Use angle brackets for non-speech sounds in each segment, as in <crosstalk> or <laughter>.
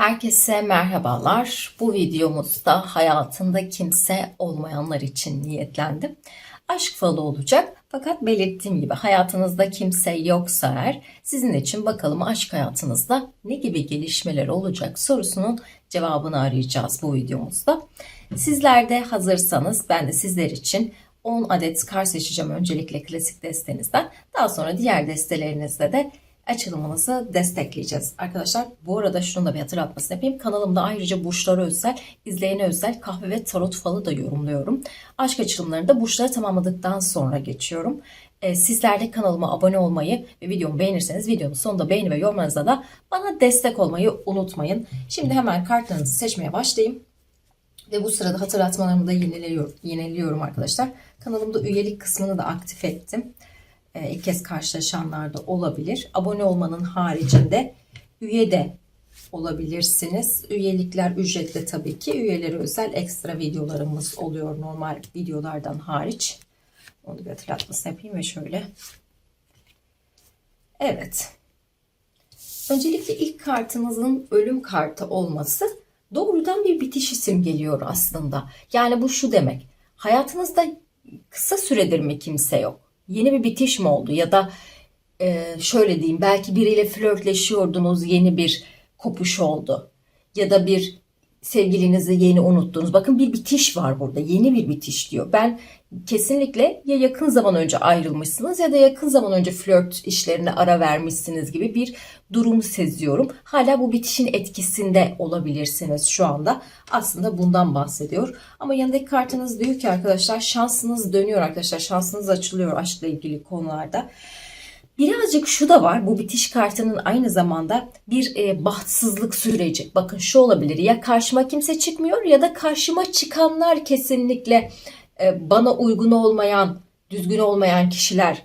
Herkese merhabalar. Bu videomuzda hayatında kimse olmayanlar için niyetlendim. Aşk falı olacak. Fakat belirttiğim gibi hayatınızda kimse yoksa eğer sizin için bakalım aşk hayatınızda ne gibi gelişmeler olacak sorusunun cevabını arayacağız bu videomuzda. Sizler de hazırsanız ben de sizler için 10 adet kar seçeceğim öncelikle klasik destenizden. Daha sonra diğer destelerinizde de açılımınızı destekleyeceğiz. Arkadaşlar bu arada şunu da bir hatırlatmasını yapayım. Kanalımda ayrıca burçlara özel, izleyene özel kahve ve tarot falı da yorumluyorum. Aşk açılımlarını da burçları tamamladıktan sonra geçiyorum. Ee, sizler de kanalıma abone olmayı ve videomu beğenirseniz videonun sonunda beğeni ve yorumlarınızla da bana destek olmayı unutmayın. Şimdi hemen kartlarınızı seçmeye başlayayım. Ve bu sırada hatırlatmalarımı da yeniliyorum, yeniliyorum arkadaşlar. Kanalımda üyelik kısmını da aktif ettim. Ee, ilk kez karşılaşanlar da olabilir. Abone olmanın haricinde üye de olabilirsiniz. Üyelikler ücretli tabii ki. Üyelere özel ekstra videolarımız oluyor normal videolardan hariç. Onu bir hatırlatmasını yapayım ve şöyle. Evet. Öncelikle ilk kartınızın ölüm kartı olması doğrudan bir bitiş isim geliyor aslında. Yani bu şu demek. Hayatınızda kısa süredir mi kimse yok? Yeni bir bitiş mi oldu? Ya da e, şöyle diyeyim belki biriyle flörtleşiyordunuz yeni bir kopuş oldu. Ya da bir sevgilinizi yeni unuttunuz. Bakın bir bitiş var burada. Yeni bir bitiş diyor. Ben kesinlikle ya yakın zaman önce ayrılmışsınız ya da yakın zaman önce flört işlerine ara vermişsiniz gibi bir durum seziyorum. Hala bu bitişin etkisinde olabilirsiniz şu anda. Aslında bundan bahsediyor. Ama yanındaki kartınız diyor ki arkadaşlar şansınız dönüyor arkadaşlar. Şansınız açılıyor aşkla ilgili konularda. Birazcık şu da var. Bu bitiş kartının aynı zamanda bir e, bahtsızlık süreci. Bakın şu olabilir. Ya karşıma kimse çıkmıyor ya da karşıma çıkanlar kesinlikle e, bana uygun olmayan, düzgün olmayan kişiler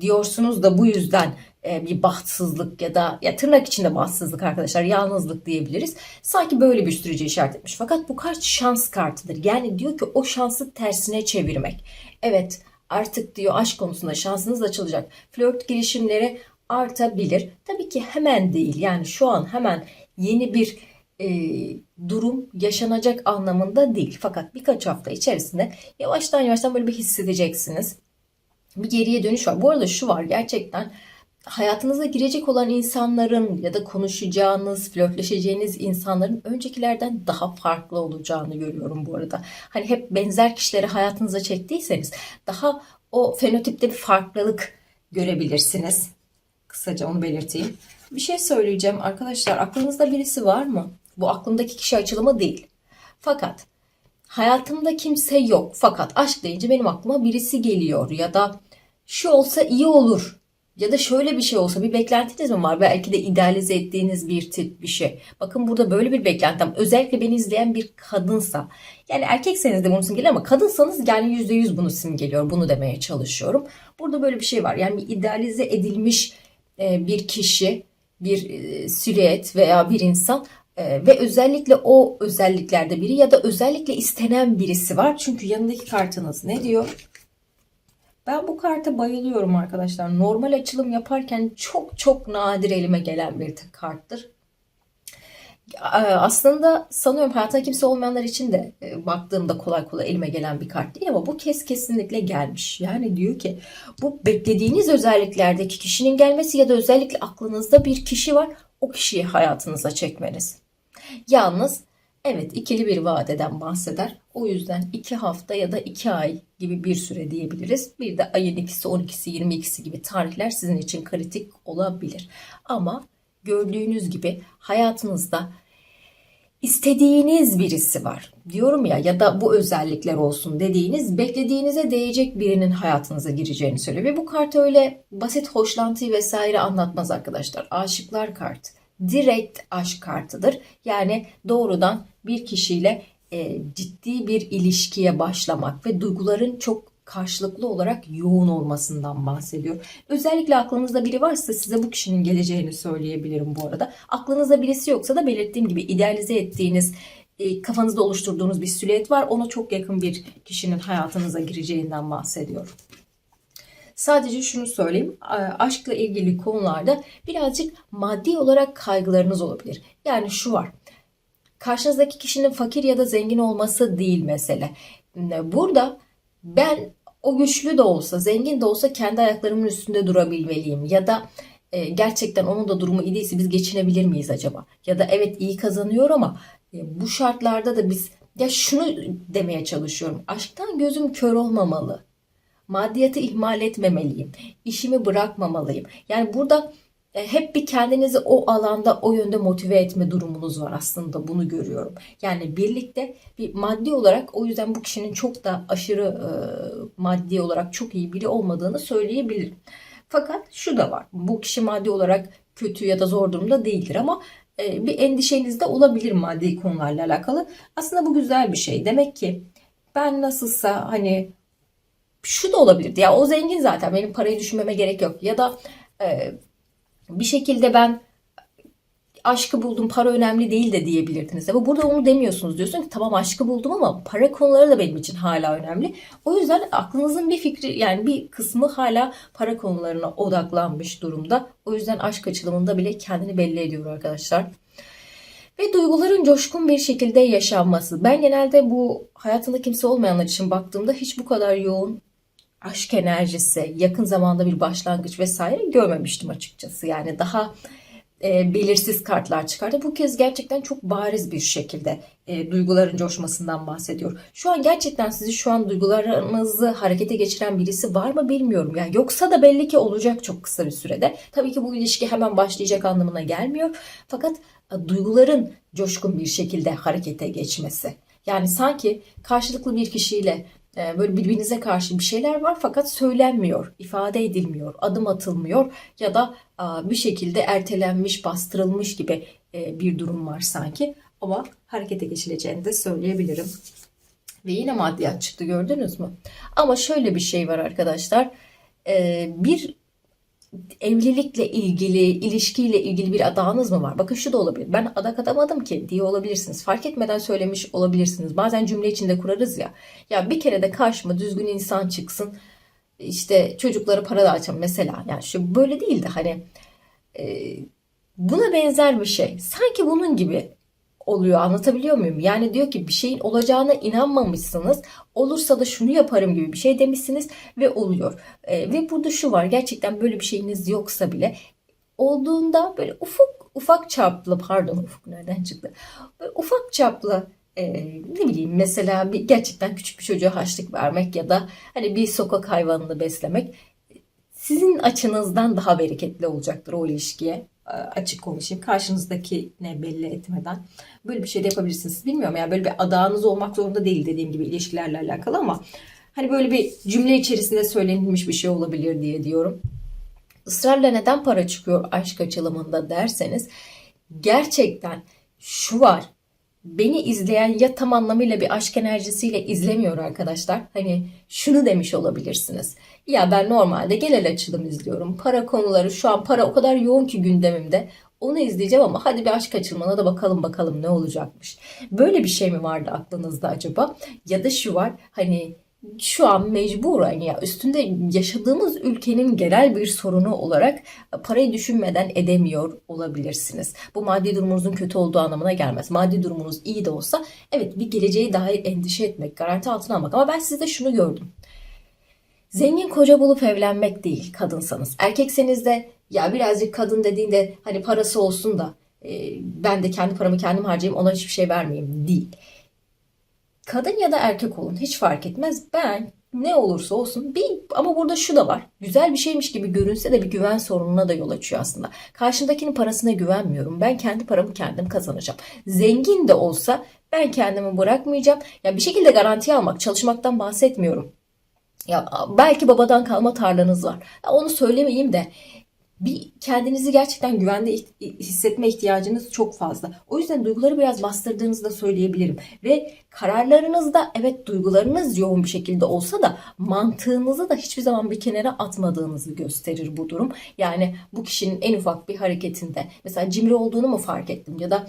diyorsunuz da bu yüzden e, bir bahtsızlık ya da ya tırnak içinde bahtsızlık arkadaşlar yalnızlık diyebiliriz. Sanki böyle bir süreci işaret etmiş. Fakat bu kart şans kartıdır. Yani diyor ki o şansı tersine çevirmek. Evet artık diyor aşk konusunda şansınız açılacak. Flört girişimleri artabilir. Tabii ki hemen değil. Yani şu an hemen yeni bir e, durum yaşanacak anlamında değil. Fakat birkaç hafta içerisinde yavaştan yavaştan böyle bir hissedeceksiniz. Bir geriye dönüş var. Bu arada şu var gerçekten hayatınıza girecek olan insanların ya da konuşacağınız, flörtleşeceğiniz insanların öncekilerden daha farklı olacağını görüyorum bu arada. Hani hep benzer kişileri hayatınıza çektiyseniz daha o fenotipte bir farklılık görebilirsiniz. Kısaca onu belirteyim. Bir şey söyleyeceğim arkadaşlar. Aklınızda birisi var mı? Bu aklımdaki kişi açılımı değil. Fakat hayatımda kimse yok. Fakat aşk deyince benim aklıma birisi geliyor ya da şu olsa iyi olur ya da şöyle bir şey olsa bir beklentiniz mi var? Belki de idealize ettiğiniz bir tip bir şey. Bakın burada böyle bir beklentim. Özellikle beni izleyen bir kadınsa. Yani erkekseniz de bunu simgeliyor ama kadınsanız yani %100 bunu simgeliyor. Bunu demeye çalışıyorum. Burada böyle bir şey var. Yani bir idealize edilmiş e, bir kişi, bir e, silüet veya bir insan e, ve özellikle o özelliklerde biri ya da özellikle istenen birisi var. Çünkü yanındaki kartınız ne diyor? Ben bu karta bayılıyorum arkadaşlar. Normal açılım yaparken çok çok nadir elime gelen bir karttır. Aslında sanıyorum hayatta kimse olmayanlar için de e, baktığımda kolay kolay elime gelen bir kart değil ama bu kez kesinlikle gelmiş. Yani diyor ki bu beklediğiniz özelliklerdeki kişinin gelmesi ya da özellikle aklınızda bir kişi var o kişiyi hayatınıza çekmeniz. Yalnız Evet ikili bir vadeden bahseder. O yüzden 2 hafta ya da 2 ay gibi bir süre diyebiliriz. Bir de ayın ikisi, 12'si, 22'si gibi tarihler sizin için kritik olabilir. Ama gördüğünüz gibi hayatınızda istediğiniz birisi var. Diyorum ya ya da bu özellikler olsun dediğiniz beklediğinize değecek birinin hayatınıza gireceğini söylüyor. Ve bu kart öyle basit hoşlantıyı vesaire anlatmaz arkadaşlar. Aşıklar kartı direkt aşk kartıdır. Yani doğrudan bir kişiyle e, ciddi bir ilişkiye başlamak ve duyguların çok karşılıklı olarak yoğun olmasından bahsediyor. Özellikle aklınızda biri varsa size bu kişinin geleceğini söyleyebilirim bu arada. Aklınızda birisi yoksa da belirttiğim gibi idealize ettiğiniz e, kafanızda oluşturduğunuz bir silüet var. Ona çok yakın bir kişinin hayatınıza gireceğinden bahsediyor. Sadece şunu söyleyeyim. Aşkla ilgili konularda birazcık maddi olarak kaygılarınız olabilir. Yani şu var. Karşınızdaki kişinin fakir ya da zengin olması değil mesele. Burada ben o güçlü de olsa, zengin de olsa kendi ayaklarımın üstünde durabilmeliyim. Ya da e, gerçekten onun da durumu iyi değilse biz geçinebilir miyiz acaba? Ya da evet iyi kazanıyor ama e, bu şartlarda da biz ya şunu demeye çalışıyorum. Aşktan gözüm kör olmamalı. Maddiyatı ihmal etmemeliyim. İşimi bırakmamalıyım. Yani burada hep bir kendinizi o alanda o yönde motive etme durumunuz var aslında bunu görüyorum. Yani birlikte bir maddi olarak o yüzden bu kişinin çok da aşırı e, maddi olarak çok iyi biri olmadığını söyleyebilirim. Fakat şu da var. Bu kişi maddi olarak kötü ya da zor durumda değildir ama e, bir endişeniz de olabilir maddi konularla alakalı. Aslında bu güzel bir şey. Demek ki ben nasılsa hani şu da olabilirdi. Ya o zengin zaten benim parayı düşünmeme gerek yok. Ya da e, bir şekilde ben aşkı buldum para önemli değil de diyebilirdiniz. Ama burada onu demiyorsunuz. Diyorsun ki tamam aşkı buldum ama para konuları da benim için hala önemli. O yüzden aklınızın bir fikri yani bir kısmı hala para konularına odaklanmış durumda. O yüzden aşk açılımında bile kendini belli ediyor arkadaşlar. Ve duyguların coşkun bir şekilde yaşanması. Ben genelde bu hayatında kimse olmayanlar için baktığımda hiç bu kadar yoğun aşk enerjisi, yakın zamanda bir başlangıç vesaire görmemiştim açıkçası. Yani daha e, belirsiz kartlar çıkardı. Bu kez gerçekten çok bariz bir şekilde e, duyguların coşmasından bahsediyor. Şu an gerçekten sizi şu an duygularınızı harekete geçiren birisi var mı bilmiyorum. Yani yoksa da belli ki olacak çok kısa bir sürede. Tabii ki bu ilişki hemen başlayacak anlamına gelmiyor. Fakat e, duyguların coşkun bir şekilde harekete geçmesi. Yani sanki karşılıklı bir kişiyle böyle birbirinize karşı bir şeyler var fakat söylenmiyor, ifade edilmiyor, adım atılmıyor ya da bir şekilde ertelenmiş, bastırılmış gibi e, bir durum var sanki. Ama harekete geçileceğini de söyleyebilirim. Ve yine maddiyat çıktı gördünüz mü? Ama şöyle bir şey var arkadaşlar. E, bir evlilikle ilgili, ilişkiyle ilgili bir adağınız mı var? Bakın şu da olabilir. Ben adak atamadım ki diye olabilirsiniz. Fark etmeden söylemiş olabilirsiniz. Bazen cümle içinde kurarız ya. Ya bir kere de karşıma düzgün insan çıksın. İşte çocuklara para dağıtacağım mesela. Yani şu böyle değil de hani e, buna benzer bir şey. Sanki bunun gibi oluyor anlatabiliyor muyum? Yani diyor ki bir şeyin olacağına inanmamışsınız. Olursa da şunu yaparım gibi bir şey demişsiniz ve oluyor. E, ve burada şu var gerçekten böyle bir şeyiniz yoksa bile olduğunda böyle ufak ufak çaplı pardon ufuk nereden çıktı? Böyle ufak çaplı e, ne bileyim mesela bir gerçekten küçük bir çocuğa haçlık vermek ya da hani bir sokak hayvanını beslemek sizin açınızdan daha bereketli olacaktır o ilişkiye. E, açık konuşayım. Karşınızdaki ne belli etmeden. Böyle bir şey de yapabilirsiniz. Bilmiyorum yani böyle bir adağınız olmak zorunda değil dediğim gibi ilişkilerle alakalı ama hani böyle bir cümle içerisinde söylenilmiş bir şey olabilir diye diyorum. Israrla neden para çıkıyor aşk açılımında derseniz gerçekten şu var beni izleyen ya tam anlamıyla bir aşk enerjisiyle izlemiyor arkadaşlar. Hani şunu demiş olabilirsiniz. Ya ben normalde genel açılım izliyorum. Para konuları şu an para o kadar yoğun ki gündemimde. Onu izleyeceğim ama hadi bir aşk açılımına da bakalım bakalım ne olacakmış. Böyle bir şey mi vardı aklınızda acaba? Ya da şu var hani şu an mecburen ya üstünde yaşadığımız ülkenin genel bir sorunu olarak parayı düşünmeden edemiyor olabilirsiniz. Bu maddi durumunuzun kötü olduğu anlamına gelmez. Maddi durumunuz iyi de olsa evet bir geleceği dair endişe etmek, garanti altına almak ama ben sizde şunu gördüm. Zengin koca bulup evlenmek değil kadınsanız. Erkekseniz de ya birazcık kadın dediğinde hani parası olsun da e, ben de kendi paramı kendim harcayayım ona hiçbir şey vermeyeyim değil kadın ya da erkek olun hiç fark etmez. Ben ne olursa olsun bir ama burada şu da var. Güzel bir şeymiş gibi görünse de bir güven sorununa da yol açıyor aslında. Karşımdakinin parasına güvenmiyorum. Ben kendi paramı kendim kazanacağım. Zengin de olsa ben kendimi bırakmayacağım. Ya bir şekilde garanti almak, çalışmaktan bahsetmiyorum. Ya belki babadan kalma tarlanız var. Ya onu söylemeyeyim de bir kendinizi gerçekten güvende hissetme ihtiyacınız çok fazla. O yüzden duyguları biraz bastırdığınızı da söyleyebilirim. Ve kararlarınızda evet duygularınız yoğun bir şekilde olsa da mantığınızı da hiçbir zaman bir kenara atmadığınızı gösterir bu durum. Yani bu kişinin en ufak bir hareketinde mesela cimri olduğunu mu fark ettim ya da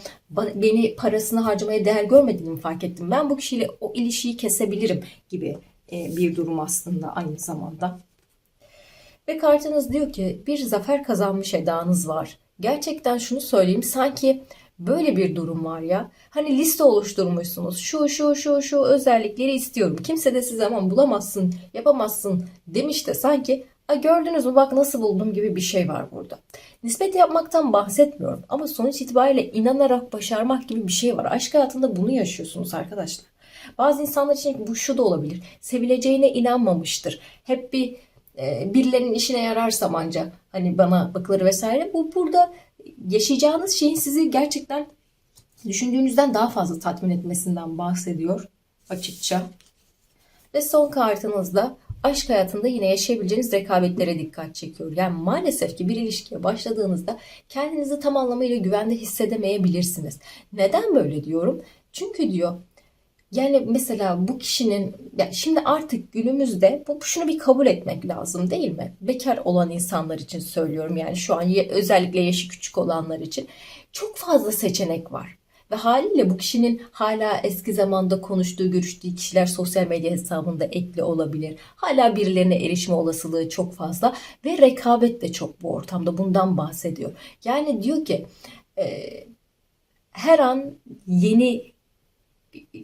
beni parasını harcamaya değer görmediğini mi fark ettim. Ben bu kişiyle o ilişkiyi kesebilirim gibi e, bir durum aslında aynı zamanda. Ve kartınız diyor ki bir zafer kazanmış edanız var. Gerçekten şunu söyleyeyim sanki Böyle bir durum var ya. Hani liste oluşturmuşsunuz. Şu şu şu şu özellikleri istiyorum. Kimse de size aman bulamazsın, yapamazsın demiş de sanki "A, gördünüz mü bak nasıl buldum gibi bir şey var burada. Nispet yapmaktan bahsetmiyorum ama sonuç itibariyle inanarak başarmak gibi bir şey var. Aşk hayatında bunu yaşıyorsunuz arkadaşlar. Bazı insanlar için bu şu da olabilir. Sevileceğine inanmamıştır. Hep bir e, birilerinin işine yararsam anca hani bana bakılır vesaire. Bu burada yaşayacağınız şeyin sizi gerçekten düşündüğünüzden daha fazla tatmin etmesinden bahsediyor açıkça. Ve son kartınızda aşk hayatında yine yaşayabileceğiniz rekabetlere dikkat çekiyor. Yani maalesef ki bir ilişkiye başladığınızda kendinizi tam anlamıyla güvende hissedemeyebilirsiniz. Neden böyle diyorum? Çünkü diyor yani mesela bu kişinin ya şimdi artık günümüzde bu şunu bir kabul etmek lazım değil mi? Bekar olan insanlar için söylüyorum yani şu an özellikle yaşı küçük olanlar için çok fazla seçenek var. Ve haliyle bu kişinin hala eski zamanda konuştuğu, görüştüğü kişiler sosyal medya hesabında ekli olabilir. Hala birilerine erişme olasılığı çok fazla ve rekabet de çok bu ortamda bundan bahsediyor. Yani diyor ki e, her an yeni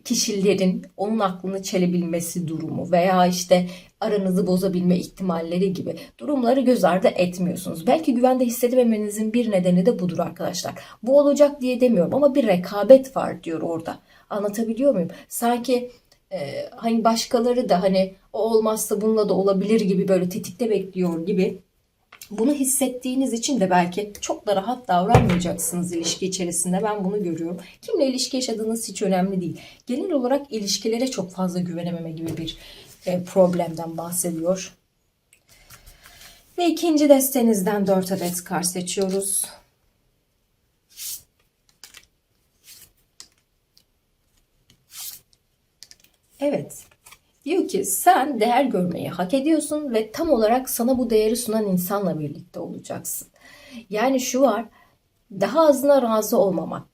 kişilerin onun aklını çelebilmesi durumu veya işte aranızı bozabilme ihtimalleri gibi durumları göz ardı etmiyorsunuz. Belki güvende hissedememenizin bir nedeni de budur arkadaşlar. Bu olacak diye demiyorum ama bir rekabet var diyor orada. Anlatabiliyor muyum? Sanki e, hani başkaları da hani o olmazsa bununla da olabilir gibi böyle tetikte bekliyor gibi bunu hissettiğiniz için de belki çok da rahat davranmayacaksınız ilişki içerisinde. Ben bunu görüyorum. Kimle ilişki yaşadığınız hiç önemli değil. Genel olarak ilişkilere çok fazla güvenememe gibi bir e, problemden bahsediyor. Ve ikinci destenizden 4 adet kart seçiyoruz. Evet. Diyor ki sen değer görmeyi hak ediyorsun ve tam olarak sana bu değeri sunan insanla birlikte olacaksın. Yani şu var daha azına razı olmamak.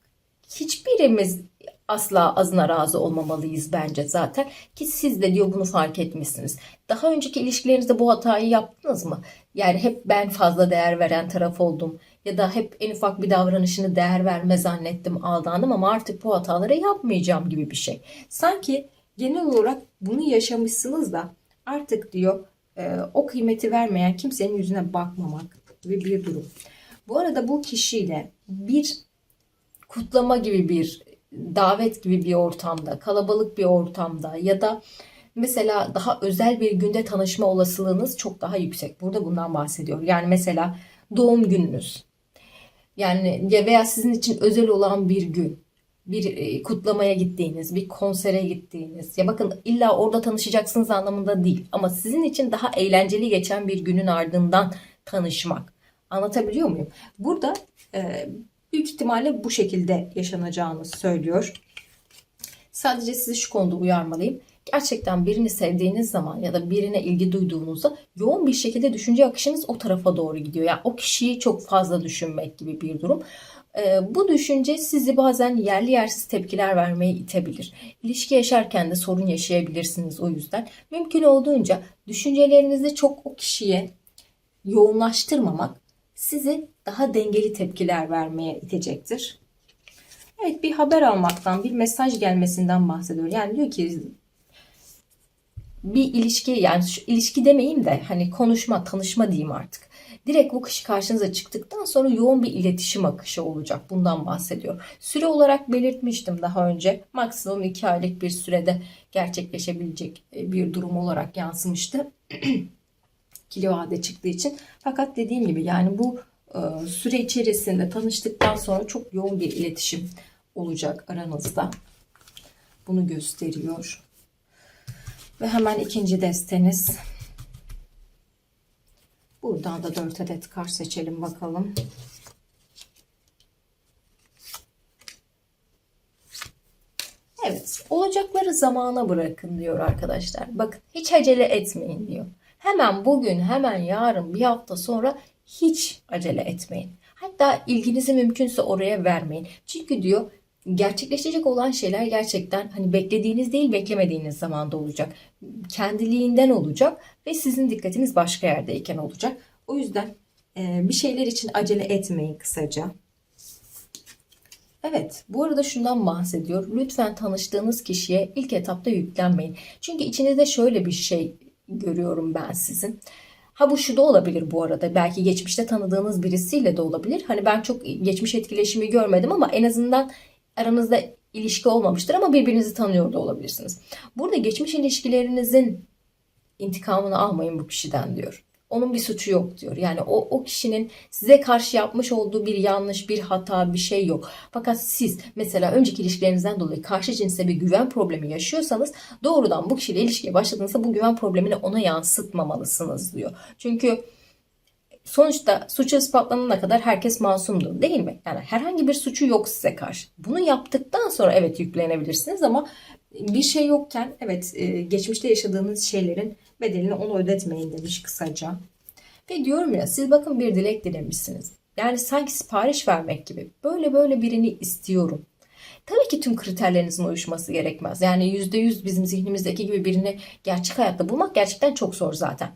Hiçbirimiz asla azına razı olmamalıyız bence zaten. Ki siz de diyor bunu fark etmişsiniz. Daha önceki ilişkilerinizde bu hatayı yaptınız mı? Yani hep ben fazla değer veren taraf oldum. Ya da hep en ufak bir davranışını değer verme zannettim, aldandım ama artık bu hataları yapmayacağım gibi bir şey. Sanki genel olarak bunu yaşamışsınız da artık diyor e, o kıymeti vermeyen kimsenin yüzüne bakmamak gibi bir durum. Bu arada bu kişiyle bir kutlama gibi bir davet gibi bir ortamda, kalabalık bir ortamda ya da mesela daha özel bir günde tanışma olasılığınız çok daha yüksek. Burada bundan bahsediyor. Yani mesela doğum gününüz. Yani ya veya sizin için özel olan bir gün bir e, kutlamaya gittiğiniz, bir konsere gittiğiniz. Ya bakın illa orada tanışacaksınız anlamında değil. Ama sizin için daha eğlenceli geçen bir günün ardından tanışmak. Anlatabiliyor muyum? Burada e, büyük ihtimalle bu şekilde yaşanacağını söylüyor. Sadece sizi şu konuda uyarmalıyım. Gerçekten birini sevdiğiniz zaman ya da birine ilgi duyduğunuzda yoğun bir şekilde düşünce akışınız o tarafa doğru gidiyor. Yani o kişiyi çok fazla düşünmek gibi bir durum. Ee, bu düşünce sizi bazen yerli yersiz tepkiler vermeye itebilir. İlişki yaşarken de sorun yaşayabilirsiniz o yüzden. Mümkün olduğunca düşüncelerinizi çok o kişiye yoğunlaştırmamak sizi daha dengeli tepkiler vermeye itecektir. Evet bir haber almaktan, bir mesaj gelmesinden bahsediyor. Yani diyor ki bir ilişki yani şu ilişki demeyeyim de hani konuşma, tanışma diyeyim artık. Direkt bu kişi karşınıza çıktıktan sonra yoğun bir iletişim akışı olacak. Bundan bahsediyor. Süre olarak belirtmiştim daha önce. Maksimum 2 aylık bir sürede gerçekleşebilecek e, bir durum olarak yansımıştı. <clears throat> Kilo vade çıktığı için. Fakat dediğim gibi yani bu e, süre içerisinde tanıştıktan sonra çok yoğun bir iletişim olacak aranızda. Bunu gösteriyor. Ve hemen ikinci desteniz. Buradan da 4 adet kar seçelim bakalım. Evet, olacakları zamana bırakın diyor arkadaşlar. Bakın hiç acele etmeyin diyor. Hemen bugün, hemen yarın, bir hafta sonra hiç acele etmeyin. Hatta ilginizi mümkünse oraya vermeyin. Çünkü diyor gerçekleşecek olan şeyler gerçekten hani beklediğiniz değil beklemediğiniz zamanda olacak. Kendiliğinden olacak ve sizin dikkatiniz başka yerdeyken olacak. O yüzden e, bir şeyler için acele etmeyin kısaca. Evet, bu arada şundan bahsediyor. Lütfen tanıştığınız kişiye ilk etapta yüklenmeyin. Çünkü içinizde şöyle bir şey görüyorum ben sizin. Ha bu şu da olabilir bu arada. Belki geçmişte tanıdığınız birisiyle de olabilir. Hani ben çok geçmiş etkileşimi görmedim ama en azından aranızda ilişki olmamıştır ama birbirinizi tanıyor da olabilirsiniz. Burada geçmiş ilişkilerinizin intikamını almayın bu kişiden diyor. Onun bir suçu yok diyor. Yani o, o kişinin size karşı yapmış olduğu bir yanlış, bir hata, bir şey yok. Fakat siz mesela önceki ilişkilerinizden dolayı karşı cinse bir güven problemi yaşıyorsanız doğrudan bu kişiyle ilişkiye başladığınızda bu güven problemini ona yansıtmamalısınız diyor. Çünkü sonuçta suçu ispatlanana kadar herkes masumdur değil mi? Yani herhangi bir suçu yok size karşı. Bunu yaptıktan sonra evet yüklenebilirsiniz ama bir şey yokken evet e, geçmişte yaşadığınız şeylerin bedelini ona ödetmeyin demiş kısaca. Ve diyorum ya siz bakın bir dilek dilemişsiniz. Yani sanki sipariş vermek gibi. Böyle böyle birini istiyorum. Tabii ki tüm kriterlerinizin uyuşması gerekmez. Yani %100 bizim zihnimizdeki gibi birini gerçek hayatta bulmak gerçekten çok zor zaten.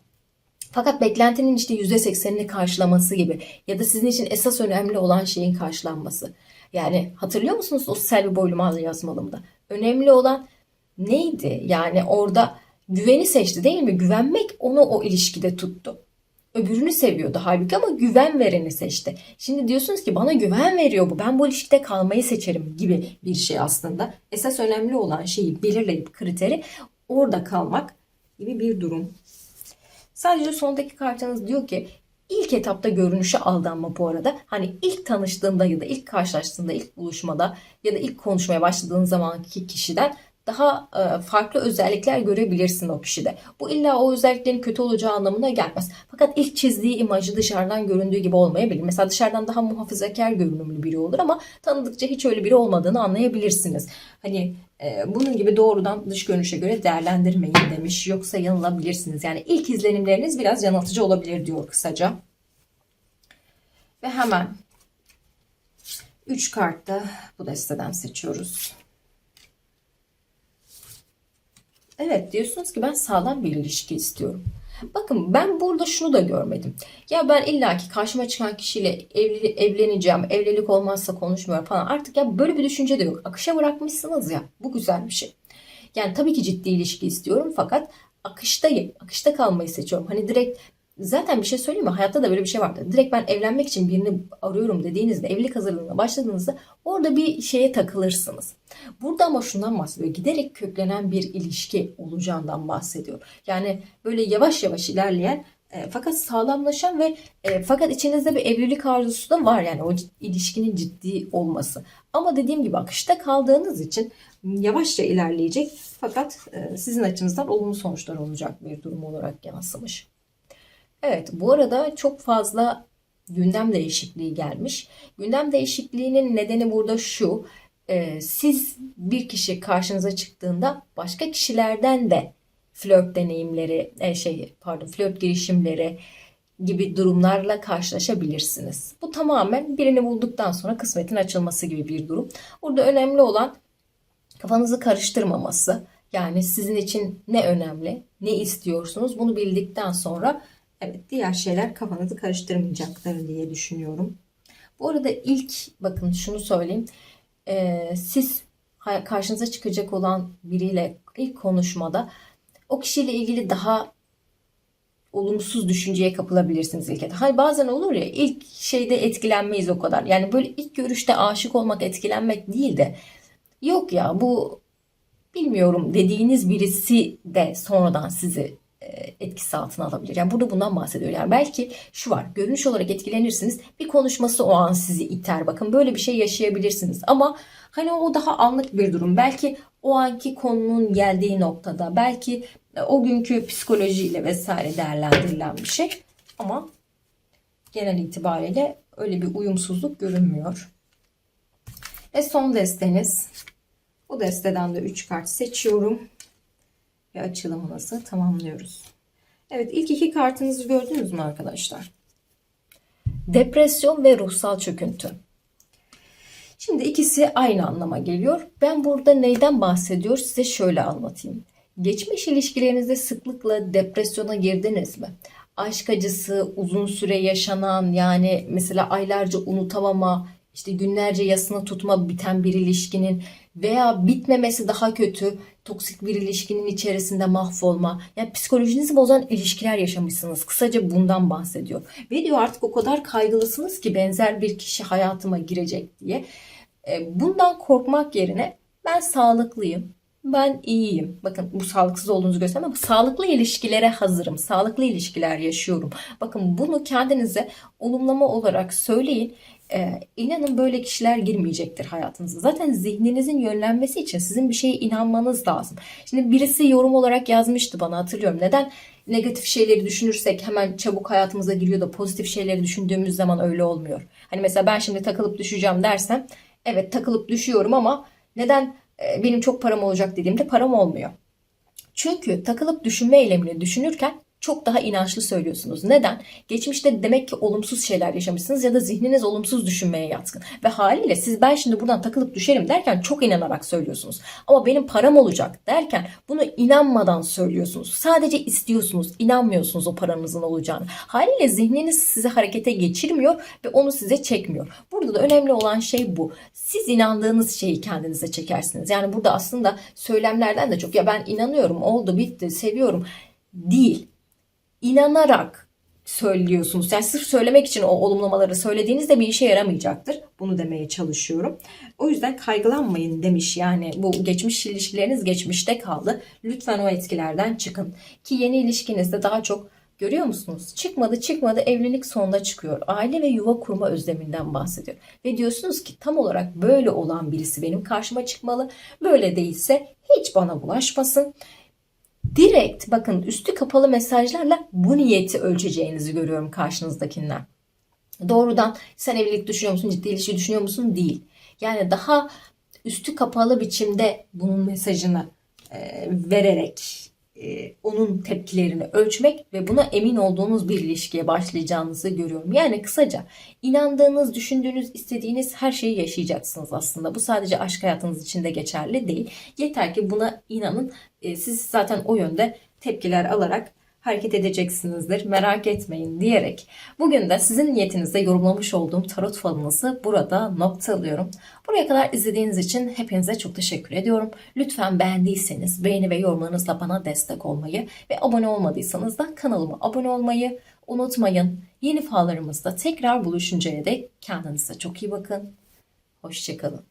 Fakat beklentinin işte %80'ini karşılaması gibi ya da sizin için esas önemli olan şeyin karşılanması. Yani hatırlıyor musunuz o Selvi Boylumaz'ı yazmalımda? Önemli olan neydi? Yani orada güveni seçti değil mi? Güvenmek onu o ilişkide tuttu. Öbürünü seviyordu halbuki ama güven vereni seçti. Şimdi diyorsunuz ki bana güven veriyor bu. Ben bu ilişkide kalmayı seçerim gibi bir şey aslında. Esas önemli olan şeyi belirleyip kriteri orada kalmak gibi bir durum. Sadece sondaki kartınız diyor ki ilk etapta görünüşe aldanma bu arada. Hani ilk tanıştığında ya da ilk karşılaştığında, ilk buluşmada ya da ilk konuşmaya başladığın zamanki kişiden daha e, farklı özellikler görebilirsin o kişide. Bu illa o özelliklerin kötü olacağı anlamına gelmez. Fakat ilk çizdiği imajı dışarıdan göründüğü gibi olmayabilir. Mesela dışarıdan daha muhafazakar görünümlü biri olur ama tanıdıkça hiç öyle biri olmadığını anlayabilirsiniz. Hani bunun gibi doğrudan dış görünüşe göre değerlendirmeyin demiş. Yoksa yanılabilirsiniz. Yani ilk izlenimleriniz biraz yanıltıcı olabilir diyor kısaca. Ve hemen 3 kartta bu desteden seçiyoruz. Evet diyorsunuz ki ben sağlam bir ilişki istiyorum. Bakın ben burada şunu da görmedim. Ya ben illaki karşıma çıkan kişiyle evli, evleneceğim, evlilik olmazsa konuşmuyorum falan. Artık ya böyle bir düşünce de yok. Akışa bırakmışsınız ya. Bu güzel bir şey. Yani tabii ki ciddi ilişki istiyorum fakat akıştayım. Akışta kalmayı seçiyorum. Hani direkt Zaten bir şey söyleyeyim mi? Hayatta da böyle bir şey vardı. Direkt ben evlenmek için birini arıyorum dediğinizde, evlilik hazırlığına başladığınızda orada bir şeye takılırsınız. Burada ama şundan bahsediyor. Giderek köklenen bir ilişki olacağından bahsediyor. Yani böyle yavaş yavaş ilerleyen e, fakat sağlamlaşan ve e, fakat içinizde bir evlilik arzusu da var yani o ilişkinin ciddi olması. Ama dediğim gibi akışta kaldığınız için yavaşça ilerleyecek fakat e, sizin açınızdan olumlu sonuçlar olacak bir durum olarak yansımış. Evet, bu arada çok fazla gündem değişikliği gelmiş. Gündem değişikliğinin nedeni burada şu. E, siz bir kişi karşınıza çıktığında başka kişilerden de flört deneyimleri, e, şey pardon flört girişimleri gibi durumlarla karşılaşabilirsiniz. Bu tamamen birini bulduktan sonra kısmetin açılması gibi bir durum. Burada önemli olan kafanızı karıştırmaması. Yani sizin için ne önemli, ne istiyorsunuz bunu bildikten sonra Evet diğer şeyler kafanızı karıştırmayacaktır diye düşünüyorum. Bu arada ilk bakın şunu söyleyeyim. Ee, siz karşınıza çıkacak olan biriyle ilk konuşmada o kişiyle ilgili daha olumsuz düşünceye kapılabilirsiniz ilk etapta. Hani bazen olur ya ilk şeyde etkilenmeyiz o kadar. Yani böyle ilk görüşte aşık olmak etkilenmek değil de yok ya bu bilmiyorum dediğiniz birisi de sonradan sizi etkisi altına alabilir. Yani burada bundan bahsediyor. Yani belki şu var. Görünüş olarak etkilenirsiniz. Bir konuşması o an sizi iter. Bakın böyle bir şey yaşayabilirsiniz. Ama hani o daha anlık bir durum. Belki o anki konunun geldiği noktada. Belki e, o günkü psikolojiyle vesaire değerlendirilen bir şey. Ama genel itibariyle öyle bir uyumsuzluk görünmüyor. Ve son desteniz. Bu desteden de 3 kart seçiyorum ve açılımımızı tamamlıyoruz. Evet ilk iki kartınızı gördünüz mü arkadaşlar? Depresyon ve ruhsal çöküntü. Şimdi ikisi aynı anlama geliyor. Ben burada neyden bahsediyor size şöyle anlatayım. Geçmiş ilişkilerinizde sıklıkla depresyona girdiniz mi? Aşk acısı, uzun süre yaşanan yani mesela aylarca unutamama işte günlerce yasını tutma biten bir ilişkinin veya bitmemesi daha kötü toksik bir ilişkinin içerisinde mahvolma yani psikolojinizi bozan ilişkiler yaşamışsınız. Kısaca bundan bahsediyor. Ve diyor artık o kadar kaygılısınız ki benzer bir kişi hayatıma girecek diye. E, Bundan korkmak yerine ben sağlıklıyım. Ben iyiyim. Bakın bu sağlıksız olduğunuzu göstermem ama sağlıklı ilişkilere hazırım. Sağlıklı ilişkiler yaşıyorum. Bakın bunu kendinize olumlama olarak söyleyin. Ee, inanın böyle kişiler girmeyecektir hayatınıza. Zaten zihninizin yönlenmesi için sizin bir şeye inanmanız lazım. Şimdi birisi yorum olarak yazmıştı bana hatırlıyorum. Neden negatif şeyleri düşünürsek hemen çabuk hayatımıza giriyor da pozitif şeyleri düşündüğümüz zaman öyle olmuyor. Hani mesela ben şimdi takılıp düşeceğim dersem evet takılıp düşüyorum ama neden e, benim çok param olacak dediğimde param olmuyor. Çünkü takılıp düşünme eylemini düşünürken çok daha inançlı söylüyorsunuz. Neden? Geçmişte demek ki olumsuz şeyler yaşamışsınız ya da zihniniz olumsuz düşünmeye yatkın. Ve haliyle siz ben şimdi buradan takılıp düşerim derken çok inanarak söylüyorsunuz. Ama benim param olacak derken bunu inanmadan söylüyorsunuz. Sadece istiyorsunuz, inanmıyorsunuz o paranızın olacağını. Haliyle zihniniz sizi harekete geçirmiyor ve onu size çekmiyor. Burada da önemli olan şey bu. Siz inandığınız şeyi kendinize çekersiniz. Yani burada aslında söylemlerden de çok ya ben inanıyorum, oldu, bitti, seviyorum değil inanarak söylüyorsunuz. Yani sırf söylemek için o olumlamaları söylediğinizde bir işe yaramayacaktır. Bunu demeye çalışıyorum. O yüzden kaygılanmayın demiş. Yani bu geçmiş ilişkileriniz geçmişte kaldı. Lütfen o etkilerden çıkın. Ki yeni ilişkinizde daha çok Görüyor musunuz? Çıkmadı çıkmadı evlilik sonunda çıkıyor. Aile ve yuva kurma özleminden bahsediyor. Ve diyorsunuz ki tam olarak böyle olan birisi benim karşıma çıkmalı. Böyle değilse hiç bana bulaşmasın direkt bakın üstü kapalı mesajlarla bu niyeti ölçeceğinizi görüyorum karşınızdakinden. Doğrudan sen evlilik düşünüyor musun, ciddi ilişki düşünüyor musun? Değil. Yani daha üstü kapalı biçimde bunun mesajını e, vererek e, onun tepkilerini ölçmek ve buna emin olduğunuz bir ilişkiye başlayacağınızı görüyorum. Yani kısaca inandığınız, düşündüğünüz, istediğiniz her şeyi yaşayacaksınız aslında. Bu sadece aşk hayatınız için de geçerli değil. Yeter ki buna inanın. E, siz zaten o yönde tepkiler alarak hareket edeceksinizdir. Merak etmeyin diyerek bugün de sizin niyetinizde yorumlamış olduğum tarot falınızı burada noktalıyorum. Buraya kadar izlediğiniz için hepinize çok teşekkür ediyorum. Lütfen beğendiyseniz beğeni ve yorumlarınızla bana destek olmayı ve abone olmadıysanız da kanalıma abone olmayı unutmayın. Yeni fallarımızda tekrar buluşuncaya dek kendinize çok iyi bakın. Hoşçakalın.